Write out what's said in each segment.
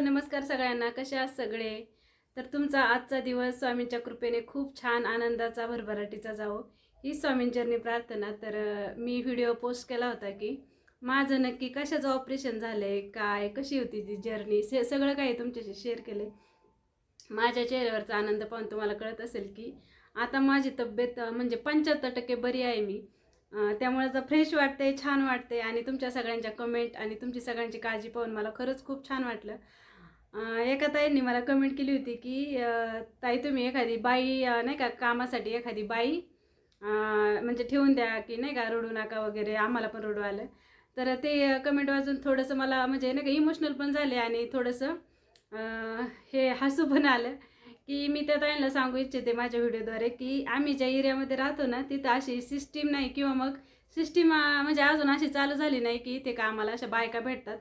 नमस्कार सगळ्यांना. कसे आहात सगळे? तर तुमचा आजचा दिवस स्वामींच्या कृपेने खूप छान आनंदाचा भरभराटीचा जावो. ही स्वामींचरणी प्रार्थना. तर मी व्हिडिओ पोस्ट केला होता की माझं नक्की कशाचं ऑपरेशन झालं आहे काय कशी होती ती जर्नी से सगळं काही तुमच्याशी शेअर केले माझ्या चेहऱ्यावरचा आनंद पाहून तुम्हाला कळत असेल की आता माझी तब्येत म्हणजे पंच्याहत्तर टक्के बरी आहे मी. त्यामुळे जर फ्रेश वाटते छान वाटते आणि तुमच्या सगळ्यांच्या कमेंट आणि तुमची सगळ्यांची काळजी पाहून मला खरंच खूप छान वाटलं. एका ताईंनी मला कमेंट केली होती की ताई तुम्ही एखादी बाई नाही का कामासाठी एखादी बाई म्हणजे ठेवून द्या की नाही का रडू नका वगैरे आम्हाला पण रडू आलं. तर ते कमेंट वाचून थोडंसं मला म्हणजे नाही का इमोशनल पण झाले आणि थोडंसं हे हसू पण आलं. की मी त्या ताईंना सांगू इच्छिते माझ्या व्हिडिओद्वारे की आम्ही ज्या एरियामध्ये राहतो ना तिथं अशी सिस्टीम नाही किंवा मग सिस्टीम म्हणजे अजून अशी चालू झाली नाही की इथे कामाला अशा बायका भेटतात.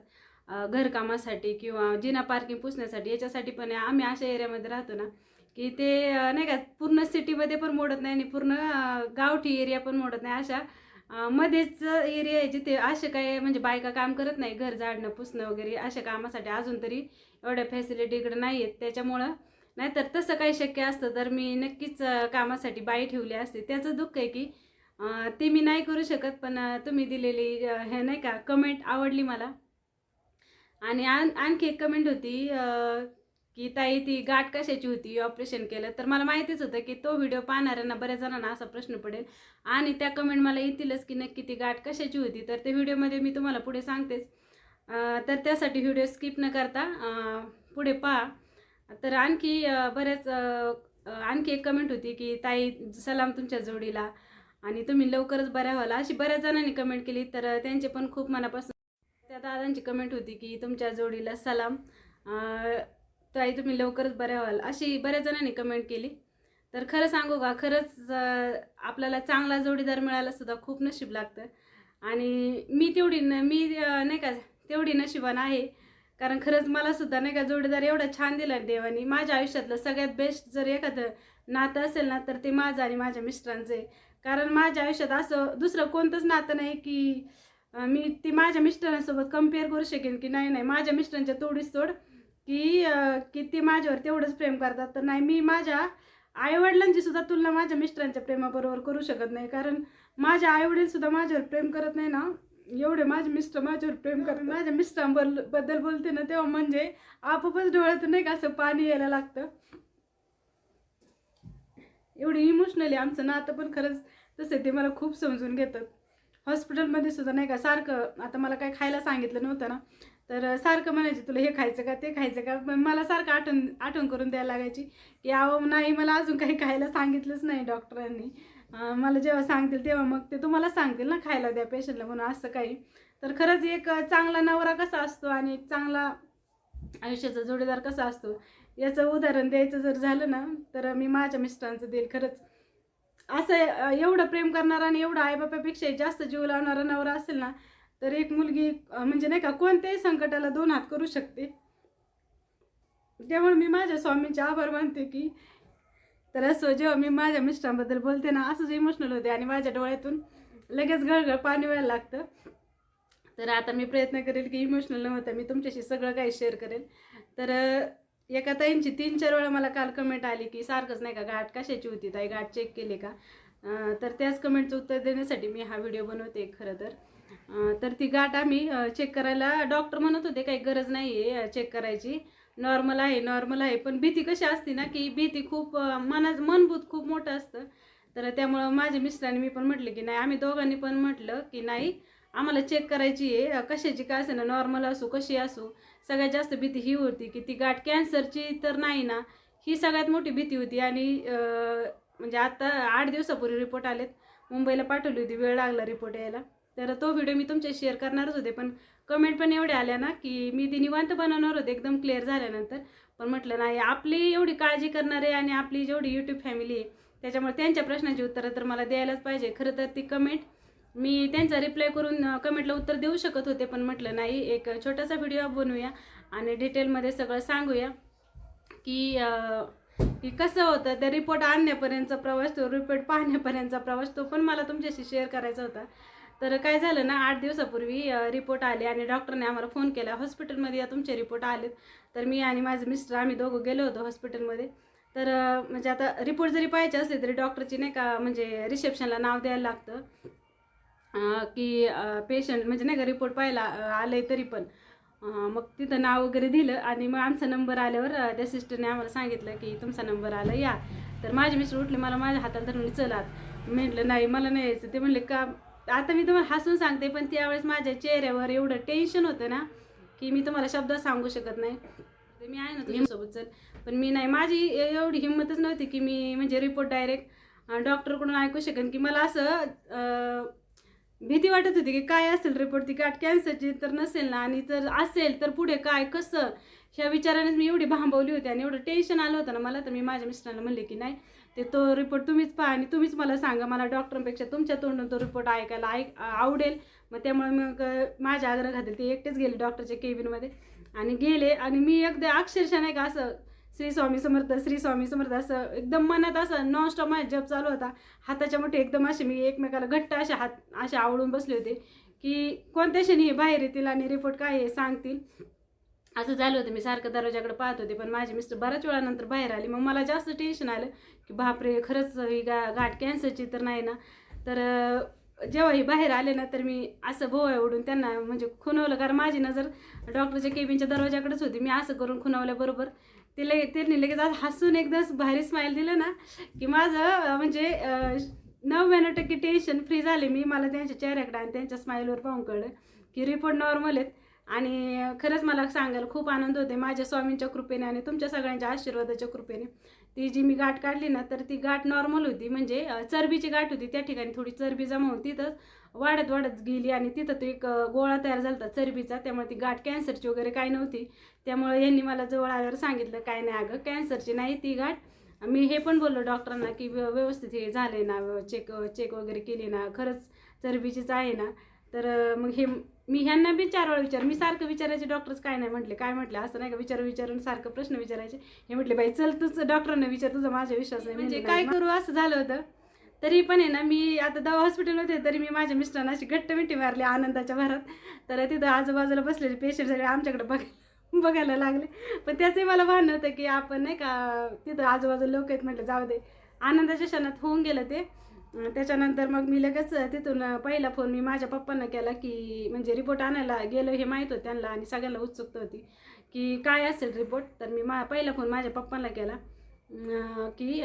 घरकामासाठी किंवा जिना पार्किंग पुसण्यासाठी याच्यासाठी पण आम्ही अशा एरियामध्ये राहतो ना की ते नाही का पूर्ण सिटीमध्ये पण मोडत नाही आणि पूर्ण गावठी एरिया पण मोडत नाही. अशा मध्येच एरिया आहे जिथे असे काय म्हणजे बायका काम करत नाही घर झाडणं पुसणं वगैरे अशा कामासाठी अजून तरी एवढ्या फॅसिलिटी इकडे नाही आहेत त्याच्यामुळं नाहीतर तसं काही शक्य असतं तर मी नक्कीच कामासाठी बाई ठेवली असते. त्याचं दुःख आहे की ते मी नाही करू शकत पण तुम्ही दिलेली हे नाही का कमेंट आवडली मला. आणि आण आणखी एक कमेंट होती की ताई ती गाठ कशाची होती? ऑपरेशन केलं. तर मला माहितीच होतं की तो व्हिडिओ पाहणाऱ्यांना बऱ्याच जणांना असा प्रश्न पडेल. आणि त्या कमेंट मला येतीलच की नक्की ती गाठ कशाची होती? तर त्या व्हिडिओमध्ये मी तुम्हाला पुढे सांगतेच. तर त्यासाठी व्हिडिओ स्किप न करता पुढे पहा. तर आणखी बऱ्याच आणखी एक कमेंट होती की ताई सलाम तुमच्या जोडीला आणि तुम्ही लवकरच बऱ्या व्हाल. अशी बऱ्याच जणांनी कमेंट केली. तर त्यांचे पण खूप मनापासून त्या दादांची कमेंट होती की तुमच्या जोडीला सलाम. ताई तुम्ही लवकरच बऱ्या व्हाल. अशी बऱ्याच जणांनी कमेंट केली. तर खरं सांगू का खरंच आपल्याला चांगला जोडीदार मिळायला सुद्धा खूप नशीब लागतं. आणि मी तेवढी न मी नाही का तेवढी नशिबान आहे. कारण खरंच मला सुद्धा नाही का जोडीदार एवढा छान दिला देवानी. माझ्या आयुष्यातलं सगळ्यात बेस्ट जर एखादं नातं असेल ना तर ते माझं आणि माझ्या मिस्टरांचं आहे. कारण माझ्या आयुष्यात असं दुसरं कोणतंच नातं नाही की मी ती माझ्या मिस्टरांसोबत कंपेअर करू शकेन की नाही नाही. माझ्या मिस्टरांच्या तोडीस तोड की की ते माझ्यावर तेवढंच प्रेम करतात. तर नाही मी माझ्या आईवडिलांची सुद्धा तुलना माझ्या मिस्टरांच्या प्रेमाबरोबर करू शकत नाही. कारण माझ्या आईवडील सुद्धा माझ्यावर प्रेम करत नाही ना. एवढे माझे मिस्टर माझ्यावर प्रेम करत माझ्या मिस्टरांबद्दल बद्दल बोलते ना तेव्हा म्हणजे आपोआपच डोळ्यातून नाही का असं पाणी यायला लागतं. एवढी इमोशनली आमचं नातं पण खरंच तसं ते मला खूप समजून घेतात हॉस्पिटलमध्ये सुद्धा नाही का सारखं आता मला काय खायला सांगितलं नव्हतं ना तर सारखं म्हणायचे तुला हे खायचं का ते खायचं का? पण मला सारखं आठवण आठवण करून द्यायला लागायची की अहो नाही मला अजून काही खायला सांगितलंच नाही डॉक्टरांनी. मला जेव्हा सांगतील तेव्हा मग ते तुम्हाला सांगतील ना खायला द्या पेशंटला म्हणून असं काही. तर खरंच एक चांगला नवरा कसा असतो आणि एक चांगला आयुष्याचा जोडीदार कसा असतो याचं उदाहरण द्यायचं जर झालं ना तर मी माझ्या मिस्टरांचं देईल खरंच. असं एवढं प्रेम करणारा आणि एवढं आईबापापेक्षा जास्त जीव लावणारा नवरा असेल ना तर एक मुलगी म्हणजे नाही का कोणत्याही संकटाला दोन हात करू शकते. त्यामुळे मी माझ्या स्वामींचे आभार मानते की तर असं जेव्हा मी माझ्या मिस्टरांबद्दल बोलते ना असंच इमोशनल होते आणि माझ्या डोळ्यातून लगेच गळगळ पाणी व्हायला लागतं. तर आता मी प्रयत्न करेल की इमोशनल न होता मी तुमच्याशी सगळं काही शेअर करेल. तर एका ताईंची तीन चार वेळा मला काल कमेंट आली की सारखंच नाही का गाठ कशाची होती? ताई गाठ चेक केले का? तर त्याच कमेंटचं उत्तर देण्यासाठी मी हा व्हिडिओ बनवते खरं तर. तर ती गाठ आम्ही चेक करायला डॉक्टर म्हणत होते काही गरज नाही आहे चेक करायची. नॉर्मल आहे नॉर्मल आहे. पण भीती कशी असते ना की भीती खूप मना मनभूत खूप मोठं असतं. तर त्यामुळं माझ्या मिस्टरांनी मी पण म्हटलं की नाही आम्ही दोघांनी पण म्हटलं की नाही आम्हाला चेक करायची आहे. कशाची काय असेल ना नॉर्मल असू कशी असू. सगळ्यात जास्त भीती ही होती की ती गाठ कॅन्सरची तर नाही ना ही सगळ्यात मोठी भीती होती. आणि म्हणजे आता आठ दिवसापूर्वी रिपोर्ट आलेत. मुंबईला पाठवली होती वेळ लागला रिपोर्ट यायला. तर तो व्हिडिओ मी तुमच्या शेअर करणारच होते. पण कमेंट पण एवढ्या आल्या ना की मी ती निवांत बनवणार होते एकदम क्लिअर झाल्यानंतर. पण म्हटलं नाही आपली एवढी काळजी करणारे आणि आपली जेवढी यूट्यूब फॅमिली आहे त्याच्यामुळे त्यांच्या प्रश्नांची उत्तरं तर मला द्यायलाच पाहिजे. खरं तर ती कमेंट मी त्यांचा रिप्लाय करून कमेंटला उत्तर देऊ शकत होते पण म्हटलं नाही एक छोटासा व्हिडिओ बनवूया आणि डिटेलमध्ये सगळं सांगूया की की कसं होतं ते रिपोर्ट आणण्यापर्यंतचा प्रवास तो रिपोर्ट पाहण्यापर्यंतचा प्रवास तो पण मला तुमच्याशी शेअर करायचा होता. तर काय झालं ना आठ दिवसापूर्वी रिपोर्ट आले आणि डॉक्टरने आम्हाला फोन केला. हॉस्पिटलमध्ये या तुमचे रिपोर्ट आलेत. तर मी आणि माझे मिस्टर आम्ही दोघं गेलो होतो हॉस्पिटलमध्ये तर म्हणजे आता रिपोर्ट जरी पाहायचे असले तरी डॉक्टरची नाही का म्हणजे रिसेप्शनला नाव द्यायला लागतं. की पेशंट म्हणजे नाही का रिपोर्ट पाहायला आले तरी पण. मग तिथं नाव वगैरे दिलं आणि मग आमचा नंबर आल्यावर त्या सिस्टरने आम्हाला सांगितलं की तुमचा नंबर आला या. तर माझे मिस्टर उठले मला माझ्या हाताला धरून चलात म्हटलं नाही मला नाही यायचं. ते म्हणले का? आता मी तुम्हाला हसून सांगते पण त्यावेळेस माझ्या चेहऱ्यावर एवढं टेन्शन होतं ना की मी तुम्हाला शब्द सांगू शकत नाही. ते मी आहे ना तुझ्यासोबत चल. पण मी नाही माझी एवढी हिंमतच नव्हती की मी म्हणजे रिपोर्ट डायरेक्ट डॉक्टरकडून ऐकू शकेन की मला असं भीती वाटत होती की काय असेल रिपोर्ट ती गाठ कॅन्सरची तर नसेल ना. आणि जर असेल तर पुढे काय? कसं? ह्या विचारानेच मी एवढी भांबवली होती आणि एवढं टेन्शन आलं होतं ना मला. तर मी माझ्या मिस्टरांना म्हणले की नाही ते तो रिपोर्ट तुम्हीच पहा आणि तुम्हीच मला सांगा. मला डॉक्टरांपेक्षा तुमच्या तोंडून तो रिपोर्ट ऐकायला ऐक आवडेल. मग त्यामुळे मग माझ्या आग्रह घातले ते एकटेच गेले डॉक्टरच्या केबिनमध्ये आणि गेले आणि मी एकदा अक्षरशः नाही का असं श्री स्वामी समर्थ श्री स्वामी समर्थ असं एकदम मनात असं नॉनस्टॉप माझा जप चालू होता. हाताच्या मोठे एकदम असे मी एकमेकाला घट्ट असे हात असे आवडून बसले होते की कोणत्या क्षणी हे बाहेर येतील आणि रिपोर्ट काय आहे सांगतील. असं झालं होतं. मी सारखं दरवाजाकडे पाहत होते पण माझे मिस्टर बऱ्याच वेळानंतर बाहेर आले. मग मला जास्त टेन्शन आलं की बापरे खरंच ही गा गाठ कॅन्सरची तर नाही ना. तर जेव्हा ही बाहेर आले ना तर मी असं भोवया उडून त्यांना म्हणजे खुनावलं कारण माझी नजर डॉक्टरच्या केबिनच्या दरवाजाकडेच होती. मी असं करून तिला ते लगे त्यांनी लगेच आज हसून एकदाच भारी स्माईल दिलं ना की माझं म्हणजे नव्याण्णव टक्के टेन्शन फ्री झाले मी. मला त्यांच्या चेहऱ्याकडे आणि त्यांच्या स्माईलवर पाहून कळलं की रिपोर्ट नॉर्मल आहेत. आणि खरंच मला सांगायला खूप आनंद होते माझ्या स्वामींच्या कृपेने आणि तुमच्या सगळ्यांच्या आशीर्वादाच्या कृपेने. ती जी मी गाठ काढली ना तर ती गाठ नॉर्मल होती. म्हणजे चरबीची गाठ होती. त्या ठिकाणी थोडी चरबी जमा होती तिथंच वाढत वाढत गेली आणि तिथं तो एक गोळा तयार झाला होता चरबीचा. त्यामुळे ती गाठ कॅन्सरची वगैरे काय नव्हती. त्यामुळे यांनी मला जवळ आल्यावर सांगितलं काय नाही अगं कॅन्सरची नाही ती गाठ. मी हे पण बोललो डॉक्टरांना की व्य- व्यवस्थित हे झाले ना चेक चेक वगैरे केली ना खरंच चरबीचीच आहे ना. तर मग हे मी ह्यांना बी चार वेळा विचार मी सारखं विचारायचे डॉक्टरच काय नाही म्हटले काय म्हटलं असं नाही का विचार विचारून सारखं प्रश्न विचारायचे. हे म्हटले बाई चल तुझं डॉक्टरांना विचार तुझा माझा विश्वास आहे. म्हणजे काय करू असं झालं होतं? तरी पण आहे ना मी आता दवा हॉस्पिटलमध्ये होते तरी मी माझ्या मिस्टरांना अशी घट्ट मिठी मारली आनंदाच्या भरात. तर तिथं आजूबाजूला बसलेले पेशंट सगळे आमच्याकडे बघ बघायला लागले. पण त्याचंही मला भान होतं की आपण नाही का तिथं आजूबाजूला लोक आहेत म्हटलं जाऊ दे. आनंदाच्या क्षणात होऊन गेलं ते. त्याच्यानंतर मग मी लगेच तिथून पहिला फोन मी माझ्या पप्पांना केला की म्हणजे रिपोर्ट आणायला गेलो हे माहीत होतं त्यांना आणि सगळ्यांना उत्सुकता होती की काय असेल रिपोर्ट तर मी मा पहिला फोन माझ्या पप्पांना केला की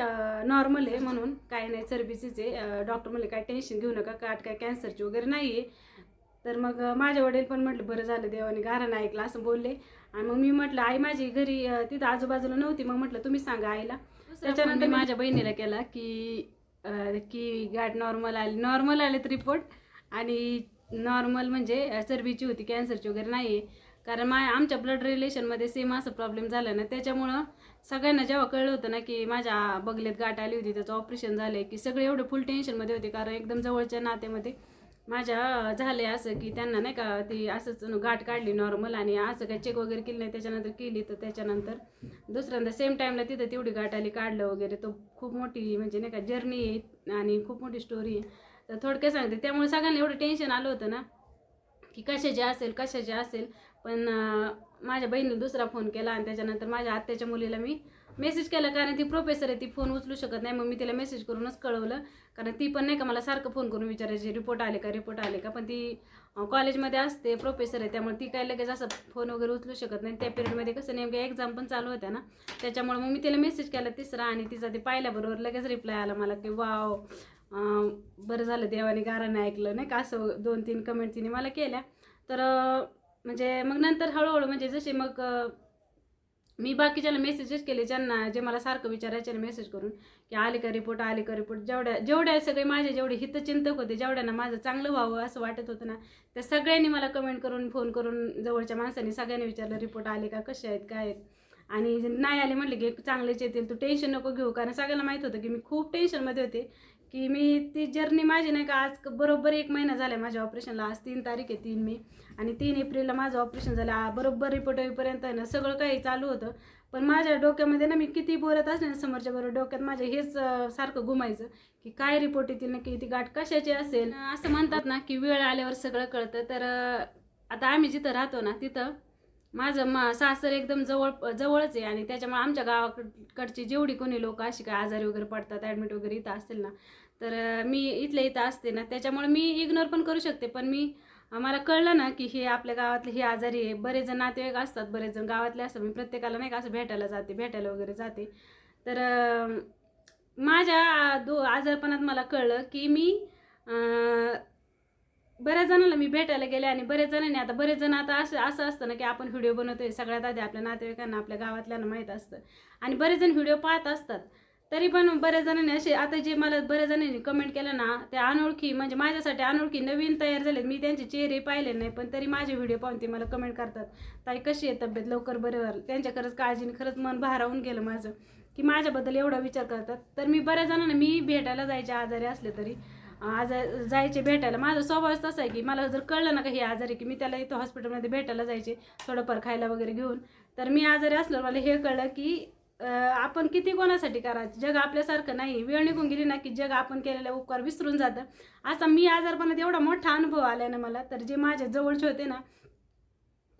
नॉर्मल आहे म्हणून काय नाही चरबीचीच आहे डॉक्टर म्हणले काय टेन्शन घेऊ नका काट काय कॅन्सरची वगैरे नाही आहे तर मग माझे वडील पण म्हटलं बरं झालं देवाने गारानं ऐकलं असं बोलले. आणि मग मी म्हटलं आई माझी घरी तिथं आजूबाजूला नव्हती. मग म्हटलं तुम्ही सांगा आईला. त्याच्यानंतर माझ्या बहिणीला केला की की गाठ नॉर्मल आली नॉर्मल आलेत रिपोर्ट आणि नॉर्मल म्हणजे चरबीची होती कॅन्सरची वगैरे नाही आहे कारण मा आमच्या ब्लड रिलेशनमध्ये सेम असं प्रॉब्लेम झाला ना त्याच्यामुळं सगळ्यांना जेव्हा कळलं होतं ना की माझ्या बगलेत गाठ आली होती त्याचं ऑपरेशन झालं आहे की सगळे एवढे फुल टेन्शनमध्ये होते. कारण एकदम जवळच्या नात्यामध्ये माझ्या झाले असं की त्यांना नाही का ती असंच गाठ काढली नॉर्मल आणि असं काही चेक वगैरे केली नाही त्याच्यानंतर केली तर त्याच्यानंतर दुसऱ्यांदा सेम टाईमला तिथं तेवढी गाठ आली काढलं वगैरे. तो खूप मोठी म्हणजे नाही का जर्नी आहे आणि खूप मोठी स्टोरी आहे. तर थोडक्यात सांगते त्यामुळे सगळ्यांना एवढं टेन्शन आलं होतं ना की कशाचे असेल कशाचे असेल. पण माझ्या बहिणीने दुसरा फोन केला आणि त्याच्यानंतर माझ्या आत्याच्या मुलीला मी मेसेज केला कारण ती प्रोफेसर आहे ती फोन उचलू शकत नाही. मग मी तिला मेसेज करूनच कळवलं. कारण ती पण नाही का मला सारखं फोन करून विचारायची रिपोर्ट आले का? रिपोर्ट आले का? पण ती कॉलेजमध्ये असते प्रोफेसर आहे. त्यामुळे ती काय लगेच असं फोन वगैरे उचलू शकत नाही. त्या पिरियडमध्ये कसं नेमकं एक्झाम पण चालू होत्या ना. त्याच्यामुळे मग मी तिला मेसेज केला तिसरा आणि तिचा ते पाहिल्याबरोबर लगेच रिप्लाय आला मला की वाव बरं झालं देवाने गाराने ऐकलं. नाही का असं दोन तीन कमेंट तिने मला केल्या. तर म्हणजे मग नंतर हळूहळू म्हणजे जसे मग मी बाकीच्याला मेसेजेस केले ज्यांना जे मला सारखं विचारायचे मेसेज करून की आले का रिपोर्ट आले का रिपोर्ट जेवढ्या जेवढ्या सगळे माझे जेवढे हितचिंतक होते जेवढ्यांना माझं चांगलं व्हावं असं वाटत होतं ना त्या सगळ्यांनी मला कमेंट करून फोन करून जवळच्या माणसांनी सगळ्यांनी विचारलं रिपोर्ट आले का कसे आहेत काय आहेत? आणि नाही आले म्हटले की चांगलेच येतील तू टेन्शन नको घेऊ. कारण सगळ्यांना माहीत होतं की मी खूप टेन्शनमध्ये होते. की मी ती जर्नी माझी नाही का आज बरोबर एक महिना झाला माझ्या ऑपरेशनला आज तीन तारीख आहे तीन मे. आणि तीन एप्रिलला माझं ऑपरेशन झालं. बरोबर रिपोर्ट होईपर्यंत आहे ना सगळं काही चालू होतं. पण माझ्या डोक्यामध्ये ना मी किती बोलत असले ना समोरच्या बरोबर डोक्यात माझ्या हेच सारखं घुमायचं की काय रिपोर्ट येतील नक्की ती गाठ कशाची असेल? असं म्हणतात ना की वेळ आल्यावर सगळं कळतं. तर आता आम्ही जिथं राहतो ना तिथं माझं मा सासर एकदम जवळ जवळच आहे. आणि त्याच्यामुळे आमच्या गावाकडची जेवढी कोणी लोक अशी काय आजारी वगैरे पडतात ॲडमिट वगैरे इथं असतील ना तर मी इथल्या इथं असते ना त्याच्यामुळे मी इग्नोर पण करू शकते. पण मी मला कळलं ना की हे आपल्या गावातले हे आजारी आहे. बरेच जण नातेवाईक असतात बरेच जण गावातले असतात मी प्रत्येकाला नाही का असं भेटायला जाते भेटायला वगैरे जाते. तर माझ्या दो आजारपणात मला कळलं की मी बऱ्याच जणांना मी भेटायला गेले आणि बरेच जणांनी आता बरेच जण आता असं असं असतं ना की आपण व्हिडिओ बनवतोय सगळ्यात आधी आपल्या नातेवाईकांना आपल्या गावातल्यांना माहीत असतं. आणि बरेच जण व्हिडिओ पाहत असतात. तरी पण बऱ्याच जणांनी असे आता जे मला बऱ्याच जणांनी कमेंट केलं ना ते अनोळखी म्हणजे माझ्यासाठी अनोळखी नवीन तयार झाले मी त्यांचे चेहरे पाहिले नाही पण तरी माझे व्हिडिओ पाहून ते मला कमेंट करतात. ताई कशी आहे तब्येत? लवकर बरं व्हाल. त्यांच्या खरंच काळजीने खरंच मन भारावून गेलं माझं. की माझ्याबद्दल एवढा विचार करतात. तर मी बऱ्याच जणांना मी भेटायला जायचे आजारी असले तरी आज जायचे भेटायला. माझा स्वभावच तसा आहे की मला जर कळलं ना का हे आजारी की मी त्याला इथं हॉस्पिटलमध्ये भेटायला जायचे थोडंफार खायला वगैरे घेऊन. तर मी आजारी असल्यावर मला हे कळलं की आपण किती कोणासाठी करायचं? जग आपल्यासारखं नाही. वेळ निघून गेली ना की जग आपण केलेल्या उपकार विसरून जातं. असा मी आजारपणात एवढा मोठा अनुभव आलाय ना मला तर जे माझ्या जवळचे होते ना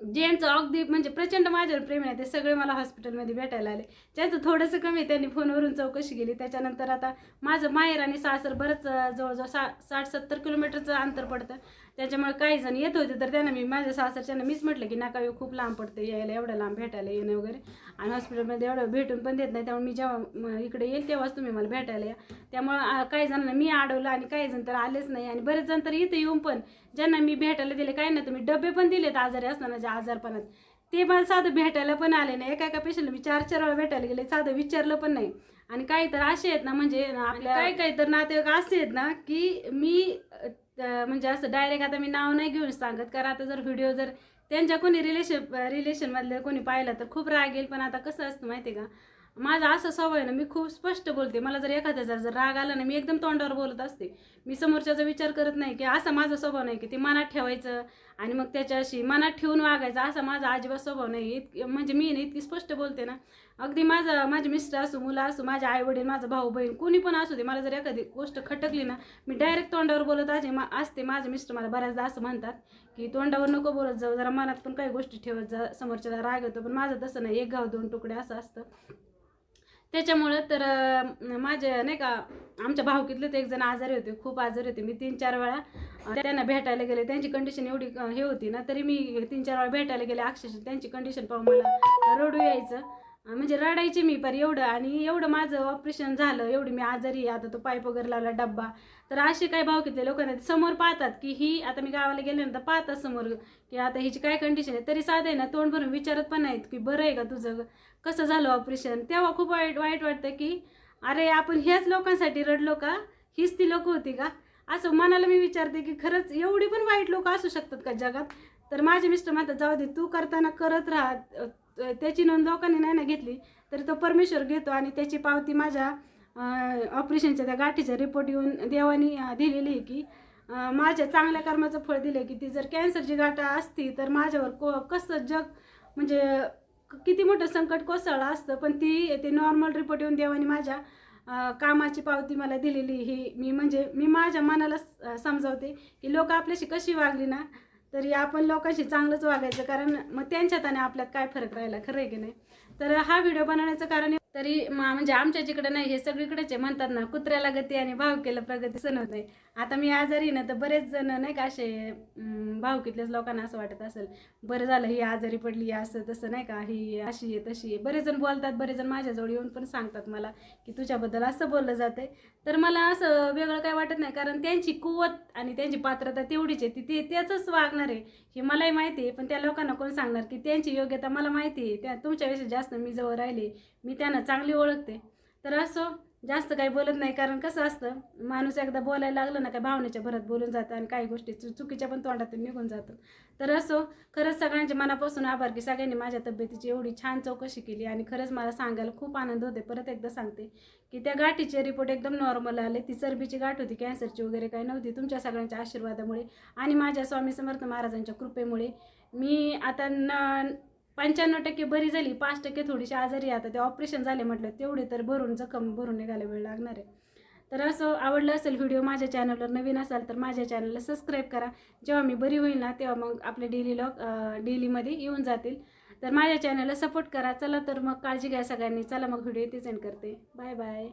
ज्यांचं अगदी म्हणजे प्रचंड माझ्यावर प्रेम आहे ते सगळे मला हॉस्पिटलमध्ये भेटायला आले. ज्यांचं थोडंसं कमी त्यांनी फोनवरून चौकशी केली. त्याच्यानंतर आता माझं माहेर आणि सासर बरंच जवळजवळ सा साठ सत्तर किलोमीटरचं अंतर पडतं. त्याच्यामुळे काही जण येत होते तर त्यांना मी माझ्या सासरच्यांना मीच म्हटलं की नाका खूप लांब पडते यायला एवढं लांब भेटायला येणं वगैरे. आणि हॉस्पिटलमध्ये एवढं भेटून पण देत नाही त्यामुळे मी जेव्हा इकडे येईल तेव्हाच तुम्ही मला भेटायला या. त्यामुळं काही जणांना मी अडवलं आणि काही जण तर आलेच नाही. आणि बरेच जण तर इथे येऊन पण ज्यांना मी भेटायला दिले काही नाही तुम्ही डबे पण दिलेत आजारी असताना ज्या आजारपणात ते मला साधं भेटायला पण आले नाही. एका एका पेशंटला मी चार चार वेळा भेटायला गेले साधं विचारलं पण नाही. आणि काही तर असे आहेत ना म्हणजे ना आपल्या काही काही तर नातेवाईक असे आहेत ना की मी म्हणजे असं डायरेक्ट आता मी नाव नाही घेऊन सांगत. कारण आता जर व्हिडिओ जर त्यांच्या कोणी रिलेशन रिलेशनमधलं कोणी पाहिलं तर खूप राग येईल. पण आता कसं असतं माहिती आहे का? माझा असं स्वभाव आहे ना मी खूप स्पष्ट बोलते. मला जर एखाद्याचा जर राग आला ना मी एकदम तोंडावर बोलत असते. मी समोरच्याचा विचार करत नाही की असा माझा स्वभाव नाही की ते मनात ठेवायचं आणि मग त्याच्याशी मनात ठेवून वागायचं. असा माझा अजिबात स्वभाव नाही. इत म्हणजे मी ना इतकी स्पष्ट बोलते ना. अगदी माझा माझे मिस्टर असो मुलं असो माझे आई वडील माझा भाऊ बहीण कोणी पण असू दे मला जर एखादी गोष्ट खटकली ना मी डायरेक्ट तोंडावर बोलत असे. मा असते माझे मिस्टर मला बऱ्याचदा असं म्हणतात की तोंडावर नको बोलत जाऊ जरा मनात पण काही गोष्टी ठेवत जा. समोरच्याला राग येतो पण माझं तसं नाही. एक गाव दोन तुकडे असं असतं. त्याच्यामुळं तर माझे नाही का आमच्या भाऊकीतलेच एक जण आजारी होते खूप आजारी होते. मी तीन चार वेळा त्यांना भेटायला गेले. त्यांची कंडिशन एवढी हे होती ना तरी मी तीन चार वेळा भेटायला गेले. अक्षरशः त्यांची कंडिशन पाहून मला रडू यायचं. म्हणजे रडायचे मी पर एवढं आणि एवढं माझं ऑपरेशन झालं एवढी मी आजारी आता तो पाईप वगैरे लावला डब्बा. तर असे काही भावकीतले लोकांना समोर पाहतात की ही आता मी गावाला गेल्यानंतर पाहतात समोर की आता हिची काय कंडिशन आहे. तरी साधं आहे ना तोंड भरून विचारत पण नाहीत की बरं आहे का तुझं? कसं झालं ऑपरेशन तेव्हा खूप वाईट वाईट वाटतं की अरे आपण ह्याच लोकांसाठी रडलो का? हीच ती लोक होती का? असं मनाला मी विचारते की खरंच एवढी पण वाईट लोक असू शकतात का जगात? तर माझे मिस्टर म्हणतात जाऊ दे तू करताना करत राहा. त्याची नोंद लोकांनी नाही ना घेतली तरी तो परमेश्वर घेतो आणि त्याची पावती माझ्या ऑपरेशनच्या त्या गाठीचा रिपोर्ट येऊन देवानी दिलेली आहे की माझ्या चांगल्या कर्माचं फळ दिलं की ती जर कॅन्सरची गाठा असती तर माझ्यावर को कसं जग म्हणजे किती मोठं संकट कोसळलं असतं पण ती ते नॉर्मल रिपोर्ट येऊन देवानी माझ्या कामाची पावती मला दिलेली ही मी म्हणजे मी माझ्या मनाला समजावते की लोक आपल्याशी कशी वागली ना तरी आपण लोकांशी चांगलंच वागायचं कारण मग त्यांच्यात आणि आपल्यात काय फरक राहिला खरं आहे की नाही? तर हा व्हिडिओ बनवण्याचं कारण तरी मा- म्हणजे आमच्या जिकडे नाही हे सगळीकडेच आहे. म्हणतात ना कुत्र्याला गती आणि भावकीला प्रगती सणवत नाही. आता मी आजारी ना तर बरेच जण नाही का असे भावकीतल्याच लोकांना असं वाटत असेल बरं झालं ही आजारी पडली असं तसं नाही का ही अशी आहे तशी आहे. बरेच जण बोलतात बरेच जण माझ्याजवळ येऊन पण सांगतात मला की तुझ्याबद्दल असं बोललं जातंय. तर मला असं वेगळं काय वाटत नाही कारण त्यांची कुवत आणि त्यांची पात्रता तेवढीच आहे. ती ते त्याचंच वागणार आहे. हे मलाही माहिती आहे पण त्या लोकांना कोण सांगणार की त्यांची योग्यता मला माहिती आहे. त्या तुमच्याविषयी जास्त मी जवळ राहिले मी त्यांना चांगली ओळखते. तर असो जास्त काही बोलत नाही कारण कसं असतं माणूस एकदा बोलायला लागलं ना काय भावनेच्या भरात बोलून जातं आणि काही गोष्टी चु- चुकीच्या पण तोंडातून निघून जातात. तर असो खरंच सगळ्यांच्या मनापासून आभार की सगळ्यांनी माझ्या तब्येतीची एवढी छान चौकशी केली आणि खरंच मला सांगायला खूप आनंद होते परत एकदा सांगते की त्या गाठीचे रिपोर्ट एकदम नॉर्मल आले. ती चरबीची गाठ होती कॅन्सरची वगैरे काही नव्हती. तुमच्या सगळ्यांच्या आशीर्वादामुळे आणि माझ्या स्वामी समर्थ महाराजांच्या कृपेमुळे मी आता न पंच्याण्णव टक्के बरी झाली पाच टक्के थोडीशी आजारी आता ते ऑपरेशन झाले म्हटलं तेवढे तर भरून जखम भरून निघायला वेळ लागणार आहे. तर असं आवडलं असेल व्हिडिओ माझ्या चॅनलवर नवीन असाल तर माझ्या चॅनलला सबस्क्राईब करा. जेव्हा मी बरी होईल ना तेव्हा मग आपले डेली लॉग डेलीमध्ये येऊन जातील. तर माझ्या चॅनलला सपोर्ट करा. चला तर मग काळजी घ्या सगळ्यांनी. चला मग व्हिडिओ इथे सेंड करते. Bye bye